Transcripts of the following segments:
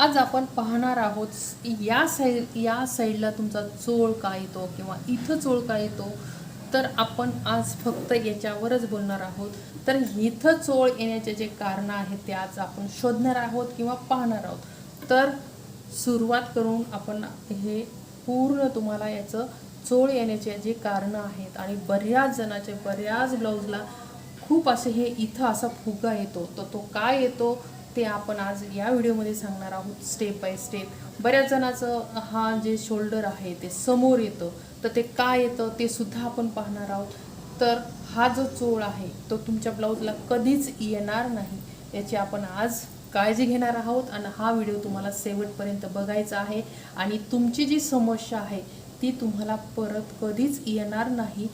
आज आपण पाहणार आहोत या साईड या साईडला तुमचा चोळ का येतो किंवा इथं चोळ का येतो? तर आपण आज फक्त याच्यावरच बोलणार आहोत. तर इथं चोळ येण्याचे जे कारणं आहेत ते आज आपण शोधणार आहोत किंवा पाहणार आहोत. तर सुरुवात करून आपण हे पूर्ण तुम्हाला याचं चोळ येण्याचे जे कारणं आहेत आणि बऱ्याच जणाचे बऱ्याच ब्लाऊजला खूप असे हे इथं असा फुगा येतो. तर तो काय येतो? ते आपण आज या व्हिडिओमध्ये सांगणार आहोत स्टेप बाय स्टेप बऱ्याच जणाचं हा जे शोल्डर आहे ते समोर येतं तर ते काय येतं ते सुद्धा आपण पाहणार आहोत. तर हा जो चोळ आहे तो तुमच्या ब्लाऊजला कधीच येणार नाही याची आपण आज काळजी घेणार आहोत आणि हा व्हिडिओ तुम्हाला शेवटपर्यंत बघायचा आहे. आणि तुमची जी समस्या आहे ती तुम्हाला परत कधीच येणार नाही.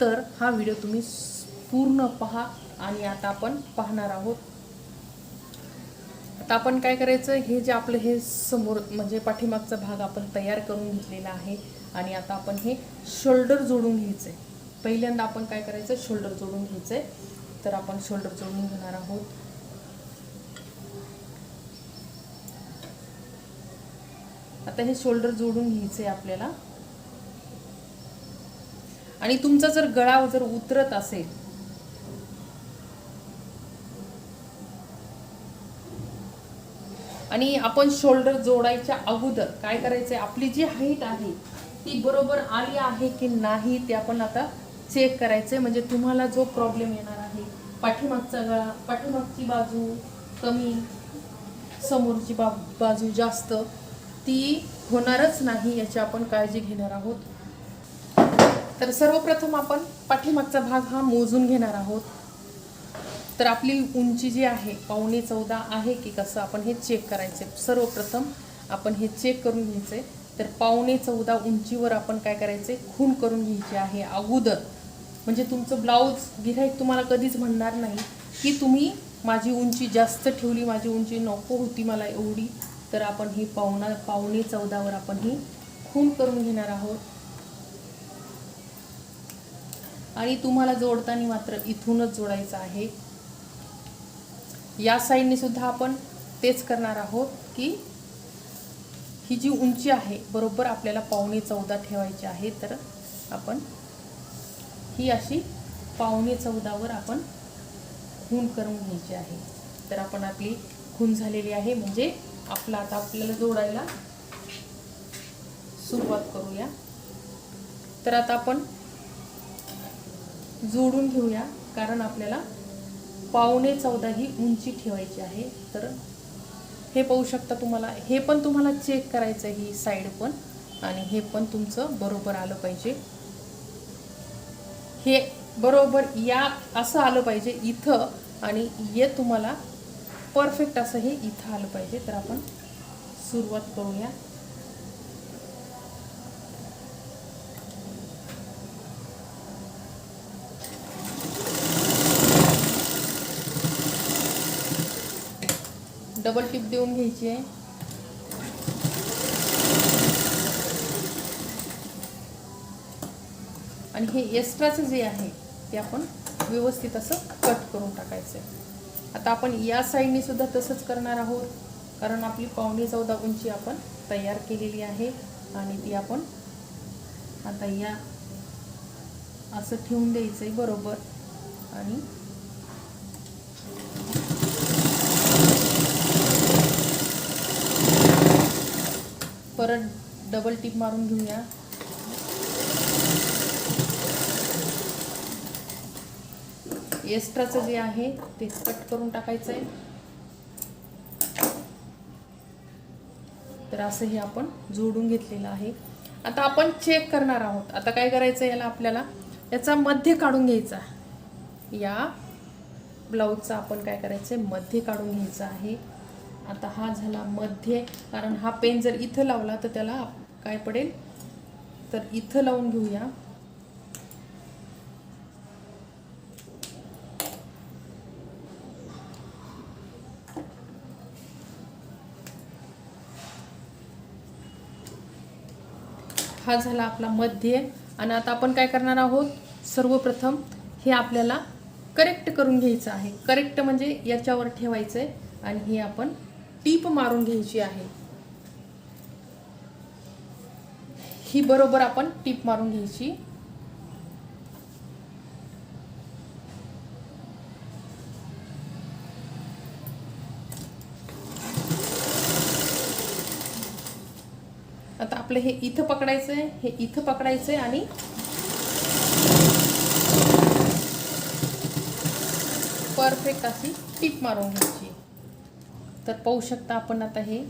तर हा व्हिडिओ तुम्ही पूर्ण पहा आणि आता आपण पाहणार आहोत. आता आपण काय करायचं हे जे आपलं हे समोर म्हणजे पाठीमागचा भाग आपण तयार करून घेतलेला आहे आणि आता आपण हे शोल्डर जोडून घ्यायचं आहे पहिल्यांदा आपण काय करायचं शोल्डर जोडून घ्यायचं आहे तर आपण शोल्डर जोडून घेणार आहोत. आता हे शोल्डर जोडून घ्यायचं आहे आपल्याला. आणि तुमचा जर गळा जर उतरत असेल आणि आपण शोल्डर जोडायच्या अगोदर काय करायचं आहे आपली जी हाईट आहे ती बरोबर आली आहे की नाही ते आपण आता चेक करायचंय. म्हणजे तुम्हाला जो प्रॉब्लेम येणार आहे पाठीमागचा गळा पाठीमागची बाजू कमी समोरची बा बाजू जास्त ती होणारच नाही याची आपण काळजी घेणार आहोत. तर सर्वप्रथम आपण पाठीमागचा भाग हा मोजून घेणार आहोत. तर आपली उंची जी आहे पावणे चौदा आहे की कसं आपण हे चेक करायचे. सर्वप्रथम आपण हे चेक करून घ्यायचे. तर पावणे चौदा उंचीवर आपण काय करायचे? खून करून घ्यायची आहे अगोदर. म्हणजे तुमचं ब्लाऊज गिऱ्हाईक तुम्हाला कधीच म्हणणार नाही की तुम्ही माझी उंची जास्त ठेवली माझी उंची नको होती मला एवढी. तर आपण ही पावणा पावणे चौदावर आपण ही खून करून घेणार आहोत. आणि तुम्हाला जोडताना मात्र इथूनच जोडायचं आहे. या साईडने सुद्धा आपण तेच करणार आहोत की ही जी उंची आहे बरोबर आपल्याला पावणे चौदा ठेवायची आहे तर आपण ही अशी पावणे चौदावर आपण खून करून घ्यायची आहे. तर आपण आपली खून झालेली आहे म्हणजे आपला आता आपल्याला जोडायला सुरुवात करूया. तर आता आपण जोडून घेऊया कारण आपल्याला पावणे चौदा ही उंची ठेवायची आहे. तर हे पाहू शकता तुम्हाला हे पण तुम्हाला चेक करायचं आहे ही साईड पण. आणि हे पण तुमचं बरोबर आलं पाहिजे. हे बरोबर या असं आलं पाहिजे इथं. आणि हे तुम्हाला परफेक्ट असं हे इथं आलं पाहिजे. तर आपण सुरुवात करूया. डबल टिप देऊन घ्यायची आहे. आणि हे एक्स्ट्राचं जे आहे ते आपण व्यवस्थित असं कट करून टाकायचं आहे. आता आपण या साईडने सुद्धा तसंच करणार आहोत. कारण आपली पावणे चौदा उंची आपण तयार केलेली आहे. आणि ती आपण आता या असं ठेवून द्यायचं आहे बरोबर. आणि परत डबल टिप मारून घेऊया. एक्स्ट्राचं जे आहे ते कट करून टाकायचं आहे. तर असं हे आपण जोडून घेतलेलं आहे. आता आपण चेक करणार आहोत. आता काय करायचं याला आपल्याला? याचा मध्य काढून घ्यायचा या ब्लाऊजचा आपण काय करायचं आहे? मध्य काढून घ्यायचं आहे. आता हा झाला मध्य कारण हा पेन जर इथं लावला तर त्याला काय पडेल? तर इथं लावून घेऊया. हा झाला आपला मध्य आणि आता आपण काय करणार आहोत? सर्वप्रथम हे आपल्याला करेक्ट करून घ्यायचं आहे. करेक्ट म्हणजे याच्यावर ठेवायचं आहे आणि हे आपण टीप मारून घ्यायची आहे. ही बरोबर आपण टीप मारून घ्यायची. आता आपलं हे इथं पकडायचंय हे इथं पकडायचंय आणि परफेक्ट अशी टीप मारून घ्यायची. तर पाहू शकता आपण आता हे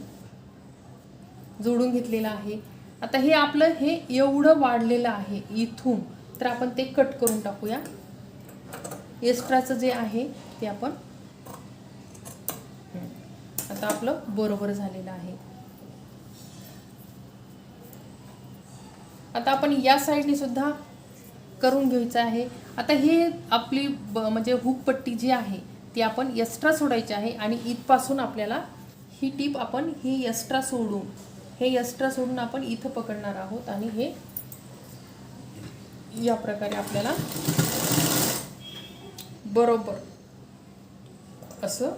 जोडून घेतलेलं आहे. आता हे आपलं हे एवढं वाढलेलं आहे इथून तर आपण ते कट करून टाकूया. एक्स्ट्राचं जे आहे ते आपण आता आपलं बरोबर झालेलं आहे. आता आपण या साईडने सुद्धा करून घ्यायचं आहे. आता हे आपली ब म्हणजे हुकपट्टी जी आहे ती आपण एक्स्ट्रा सोडायची आहे आणि इथपासून आपल्याला ही टीप आपण ही एक्स्ट्रा सोडून हे एक्स्ट्रा सोडून आपण इथं पकडणार आहोत आणि हे या प्रकारे आपल्याला बरोबर असं.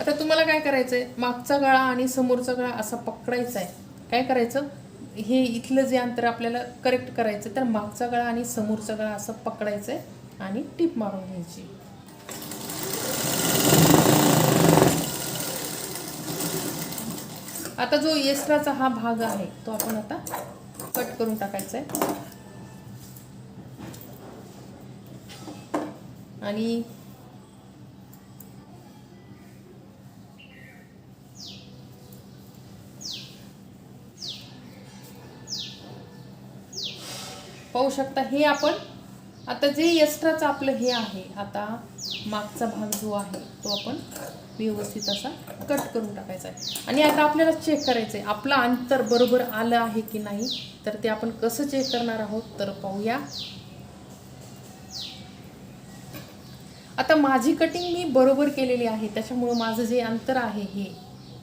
आता तुम्हाला काय करायचं आहे मागचा गळा आणि समोरचा गळा असा पकडायचा आहे. काय करायचं? हे इथलं जे अंतर आपल्याला करेक्ट करायचं तर मागचा गळा आणि समोरचा गळा असं पकडायचं आहे आणि टीप मारून घ्यायची. आता जो एक्स्ट्राचा हा भाग आहे तो आपण आता कट करून टाकायचा आहे. आणि पाहू शकता हे आपण आता जे एक्स्ट्राचं आपलं हे आहे आता मागचा भाग जो आहे तो आपण व्यवस्थित असा कट करून टाकायचा आहे. आणि आता आपल्याला चेक करायचं आहे आपलं अंतर बरोबर आलं आहे की नाही तर ते आपण कसं चेक करणार आहोत तर पाहूया. आता माझी कटिंग मी बरोबर केलेली आहे त्याच्यामुळं माझं जे अंतर आहे हे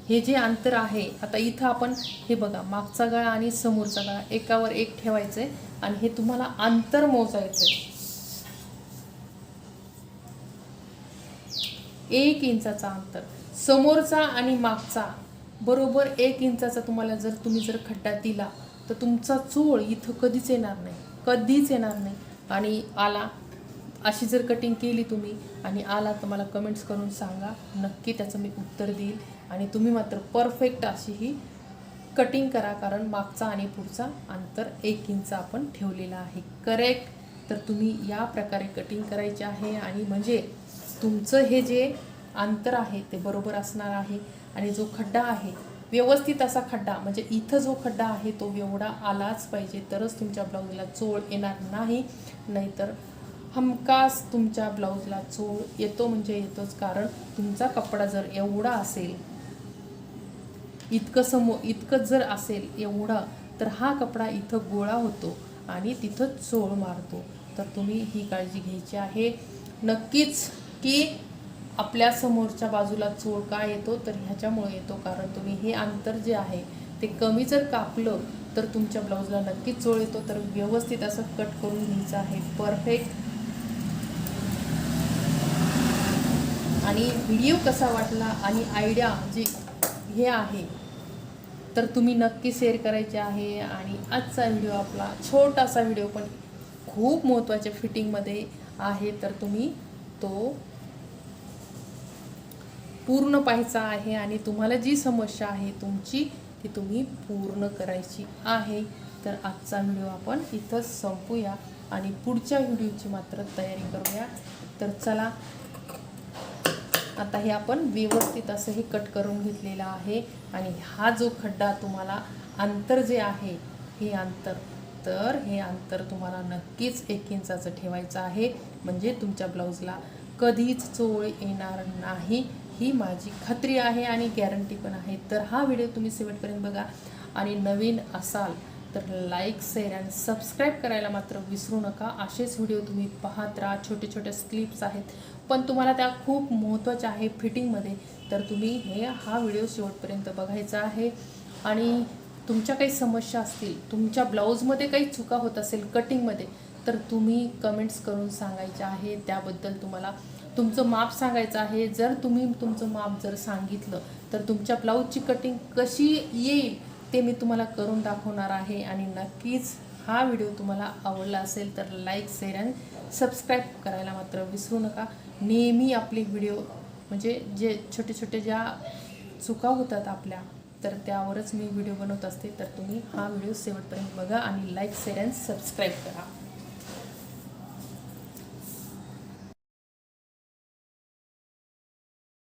हे जे अंतर आहे आता इथं आपण हे बघा मागचा गळा आणि समोरचा गळा एकावर एक ठेवायचं आहे आणि हे तुम्हाला अंतर मोजायचं आहे एक इंचाचा अंतर. समोरचा आणि मागचा. बरोबर एक इंचाचा तुम्हाला जर तुम्ही जर खड्डा दिला तर तुमचा चोळ इथं कधीच येणार नाही. कधीच येणार नाही. आणि आला अशी जर कटिंग केली तुम्ही आणि आला तर मला कमेंट्स करून सांगा. नक्की त्याचं मी उत्तर देईल. आणि तुम्ही मात्र परफेक्ट अशी ही कटिंग करा कारण मागचा आणि पुढचा अंतर एक इंच आपण ठेवलेला आहे. करेक्ट तर तुम्ही या प्रकारे कटिंग करायची आहे. आणि म्हणजे तुमचं हे जे अंतर आहे ते बरोबर असणार आहे आणि जो खड्डा आहे व्यवस्थित असा खड्डा म्हणजे इथं जो खड्डा आहे तो एवढा आलाच पाहिजे तरच तुमच्या ब्लाऊजला चोळ येणार नाही. नाहीतर हमखास तुमच्या ब्लाऊजला चोळ येतो म्हणजे येतोच कारण तुमचा कपडा जर एवढा असेल इतकं समो इतकंच जर असेल एवढं तर हा कपडा इथं गोळा होतो आणि तिथं चोळ मारतो. तर तुम्ही ही काळजी घ्यायची आहे. नक्कीच की आपल्या समोरच्या बाजूला चोळ का येतो तर ह्याच्यामुळे येतो. कारण तुम्ही हे अंतर जे आहे ते कमी जर कापलं तर तुमच्या ब्लाऊजला नक्कीच चोळ येतो. तर व्यवस्थित असं कट करून घ्यायचं आहे. परफेक्ट. आणि व्हिडिओ कसा वाटला आणि आयडिया जी हे आहे तर तुम्ही नक्की शेअर करायचे आहे. आणि आजचा व्हिडिओ आपला छोटासा व्हिडिओ पण खूप महत्त्वाच्या फिटिंगमध्ये आहे. तर तुम्ही तो पूर्ण पाहायचा आहे आणि तुम्हाला जी समस्या आहे तुमची ती तुम्ही पूर्ण करायची आहे. तर आजचा व्हिडिओ आपण इथंच संपूया आणि पुढच्या व्हिडिओची मात्र तयारी करूया. तर चला आता हे आपण व्यवस्थित असं हे कट करून घेतलेलं आहे आणि हा जो खड्डा तुम्हाला अंतर जे आहे हे अंतर तर हे अंतर तुम्हाला नक्कीच एक इंचाचं ठेवायचं आहे. म्हणजे तुमच्या ब्लाऊजला कधीच चोळ येणार नाही. ही माझी खात्री आहे आणि गॅरंटी पण आहे. तर हा व्हिडिओ तुम्ही शेवटपर्यंत बघा. आणि नवीन असाल तर लाईक शेअर आणि सबस्क्राईब करायला मात्र विसरू नका. असेच व्हिडिओ तुम्ही पाहत राहा. छोटे छोटे क्लिप्स आहेत. पण तुम्हाला त्या खूप महत्त्वाच्या आहे फिटिंगमध्ये तर तुम्ही हे हा व्हिडिओ शेवटपर्यंत बघायचा आहे. आणि तुमच्या काही समस्या असतील तुमच्या ब्लाऊजमध्ये काही चुका होत असेल कटिंगमध्ये तर तुम्ही कमेंट्स करून सांगायच्या आहे. त्याबद्दल तुम्हाला तुमचं माप सांगायचं आहे. जर तुम्ही तुमचं माप जर सांगितलं तर तुमच्या ब्लाऊजची कटिंग कशी येईल ते मी तुम्हाला करून दाखवणार आहे. आणि नक्कीच हा व्हिडिओ तुम्हाला आवडला असेल तर लाईक शेअर आणि सबस्क्राईब करायला मात्र विसरू नका. नेहमी आपले व्हिडिओ म्हणजे जे छोटे छोटे ज्या चुका होतात आपल्या तर त्यावरच मी व्हिडिओ बनवत असते. तर तुम्ही हा व्हिडिओ शेवटपर्यंत बघा आणि लाईक शेअर अँड सबस्क्राईब करा.